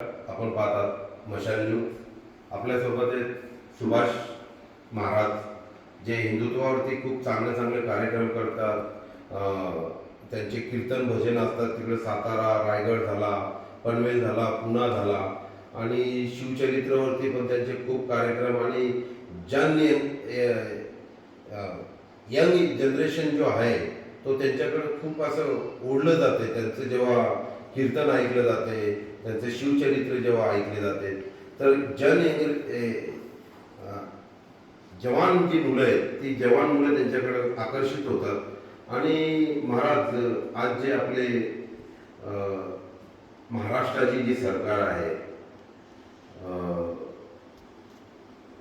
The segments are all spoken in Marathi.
आपण पाहतात मशाल न्यूज. आपल्यासोबत आहेत सुभाष महाराज जे हिंदुत्वावरती खूप चांगले चांगले कार्यक्रम करतात. त्यांचे कीर्तन भजन असतात. तिकडे सातारा रायगड झाला पनवेल झाला पुणा झाला आणि शिवचरित्रावरती पण त्यांचे खूप कार्यक्रम आणि ज्यांनी यंग जनरेशन जो आहे तो त्यांच्याकडे खूप असं ओढलं जाते. त्यांचं जेव्हा कीर्तन ऐकलं जाते त्यांचं शिवचरित्र जेव्हा ऐकले जाते तर जन ए- जवान जी मुलं आहेत ती जवान मुलं त्यांच्याकडे आकर्षित होतात. आणि महाराज आज जे आपले महाराष्ट्राची जी सरकार आहे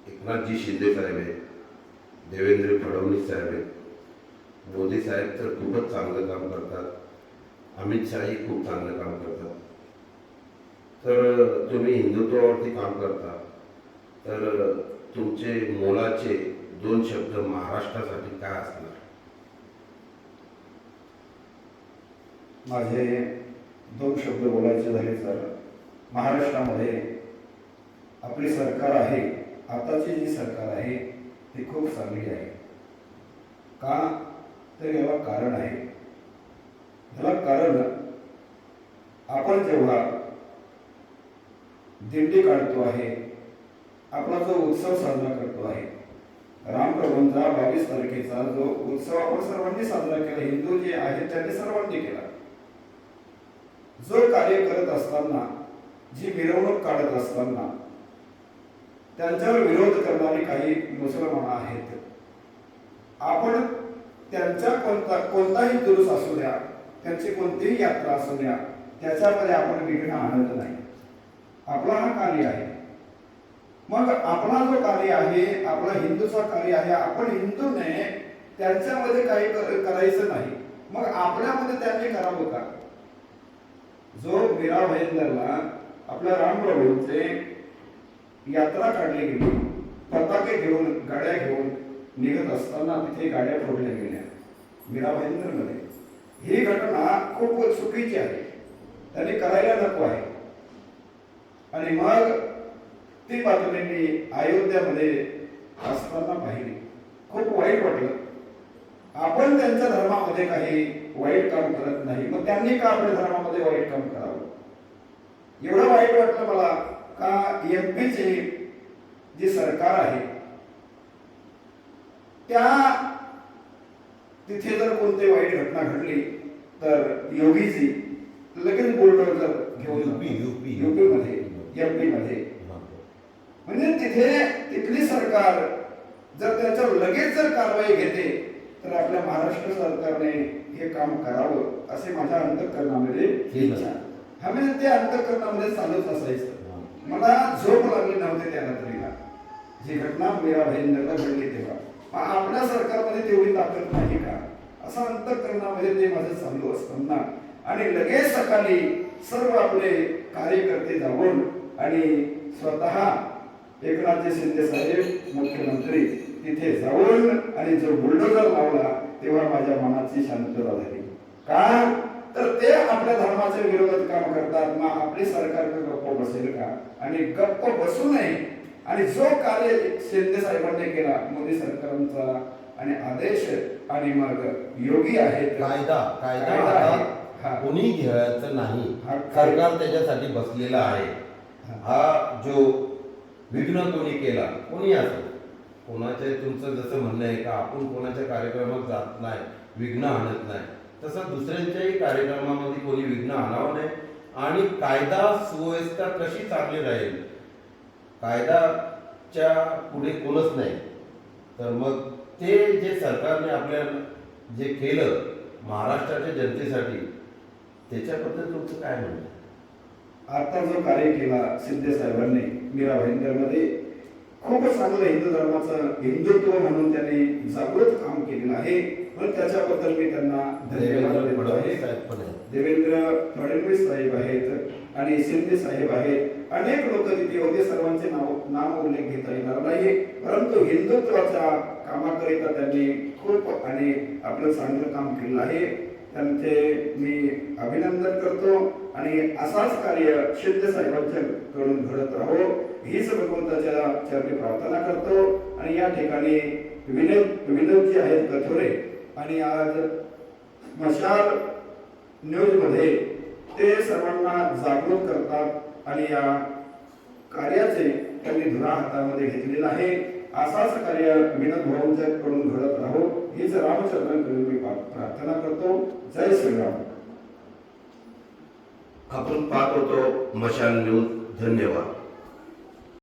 एकनाथजी शिंदे साहेब आहेत देवेंद्र फडणवीस साहेब आहेत मोदी साहेब तर खूपच चांगलं काम करतात अमित शहाही खूप चांगलं काम करतात. तर तुम्ही हिंदुत्वावरती काम करता. तर तुमचे मोलाचे दोन शब्द महाराष्ट्रासाठी काय असणार? माझे दोन शब्द बोलायचे झाले तर महाराष्ट्रामध्ये आपली सरकार आहे आताची जी सरकार आहे ती खूप चांगली आहे. का? तर याला कारण आहे. याला कारण आपण जेव्हा दिंडी काढतो आहे. आपला जो उत्सव साजरा करतो आहे. रामप्रभूंचा बावीस तारखेचा जो उत्सव आपण सर्वांनी साजरा केला हिंदू जे आहेत त्यांनी सर्वांनी केला. जो कार्य करत असताना जी मिरवणूक काढत असताना त्यांच्यावर विरोध करणारे काही मुसलमान आहेत. आपण त्यांच्या कोणता कोणताही दुरुस्त असू द्या त्यांची कोणतीही यात्रा असू द्या त्याच्यामध्ये आपण विघ्न आणत नाही. आपला हा कार्य आहे. मग आपला जो कार्य आहे आपला हिंदूचा कार्य आहे आपण हिंदूने त्यांच्यामध्ये काही कर- करायचं नाही. मग आपल्यामध्ये त्यांनी करावं का? जो मीरा भाईंदरला आपल्या रामप्रभूंचे यात्रा काढली गेली पताके घेऊन गाड्या घेऊन निघत असताना तिथे गाड्या फोडल्या गेल्या मीरा भाईंदरमध्ये ही घटना खूप चुकीची आहे. त्यांनी करायला नको आहे. आणि मग ती बातमी मी अयोध्यामध्ये असताना पाहिली. खूप वाईट वाटलं. आपण त्यांच्या धर्मामध्ये काही वाईट काम करत नाही. मग त्यांनी का आपल्या धर्मामध्ये वाईट काम करावं? एवढं वाईट वाटलं मला का एमपीची जी सरकार आहे त्या तिथे जर कोणती वाईट घटना घडली तर योगीजी लगेच बुलडोजर घेऊन UP. युपी. एमपी मध्ये. म्हणजे तिथे तिथली सरकार जर त्याच्यावर लगेच जर कारवाई घेते तर आपल्या महाराष्ट्र सरकारने हे काम करावं असे माझ्या अंतकरणामध्ये. इच्छा हा म्हणजे ते अंतकरणामध्ये चालूच असायचं. मला झोप लागली नव्हती त्या रात्रीला जी घटना मीरा भाईंदरला घडली तेव्हा. आपल्या सरकारमध्ये तेवढी ताकद नाही का? असं अंतकरणामध्ये ते माझं चालू असताना आणि लगेच सकाळी सर्व आपले कार्यकर्ते जाऊन आणि स्वतः एकनाथजी शिंदे साहेब मुख्यमंत्री तिथे जाऊन आणि जो बुलडोजर लावला तेव्हा माझ्या मनाची शांतता झाली. का? तर ते आपल्या धर्माच्या विरोधात काम करतात. मग आपली सरकार गप्प बसेल का? आणि गप्प बसू नये. आणि जो कार्य शिंदे साहेबांनी केला मोदी सरकारांचा आणि आदेश आणि मग योगी आहेत. कायदा कायदा. कोणी घ्यायचं नाही. हा. सरकार त्याच्यासाठी बसलेलं आहे. हा. जो विघ्न कोणी केला कोणी असो कोणाच्या तुमचं जसं म्हणणं आहे का आपण कोणाच्या कार्यक्रमात जात नाही विघ्न आणत नाही तसं दुसऱ्यांच्याही कार्यक्रमामध्ये कोणी विघ्न आणावं नाही आणि कायदा सुव्यवस्था कशी चांगली राहील कायदाच्या पुढे कोणच नाही तर मग ते जे सरकारने आपल्या जे केलं महाराष्ट्राच्या जनतेसाठी त्याच्याबद्दल तुमचं काय म्हणणं आता जो कार्य केला शिंदे साहेबांनी मीरा भाईंदरमध्ये खूप चांगलं हिंदू धर्माचं हिंदुत्व म्हणून त्यांनी जागृत काम केलेलं आहे. पण त्याच्याबद्दल मी त्यांना धन्यवाद देवेंद्र देतो आहे. फडणवीस साहेब आहेत. देवेंद्र फडणवीस साहेब आहेत आणि शिंदे साहेब आहेत. अनेक लोक तिथे होते. सर्वांचे नाव नाम उल्लेख घेता येणार नाही परंतु हिंदुत्वाच्या कामाकरिता त्यांनी खूप आणि आपलं चांगलं काम केलं आहे. त्यांचे मी अभिनंदन करतो. आणि असाच कार्य शिंदे साहेबांच्या कडून घडत राहो. हीच भगवंताच्या चरणी प्रार्थना करतो. आणि या ठिकाणी विनोद विनोद जे आहेत कथोरे आणि आज मशाल न्यूजमध्ये ते सर्वांना जागृत करतात. आणि या कार्याचे त्यांनी धुरा हातामध्ये घेतलेला आहे. असाच कार्य विनोद भाऊंच्या कडून घडत राहो. हीच रामचंद्रांकडून मी प्रार्थना करतो. जय श्रीराम. आपण पाहत होतो मशाल न्यूज. धन्यवाद.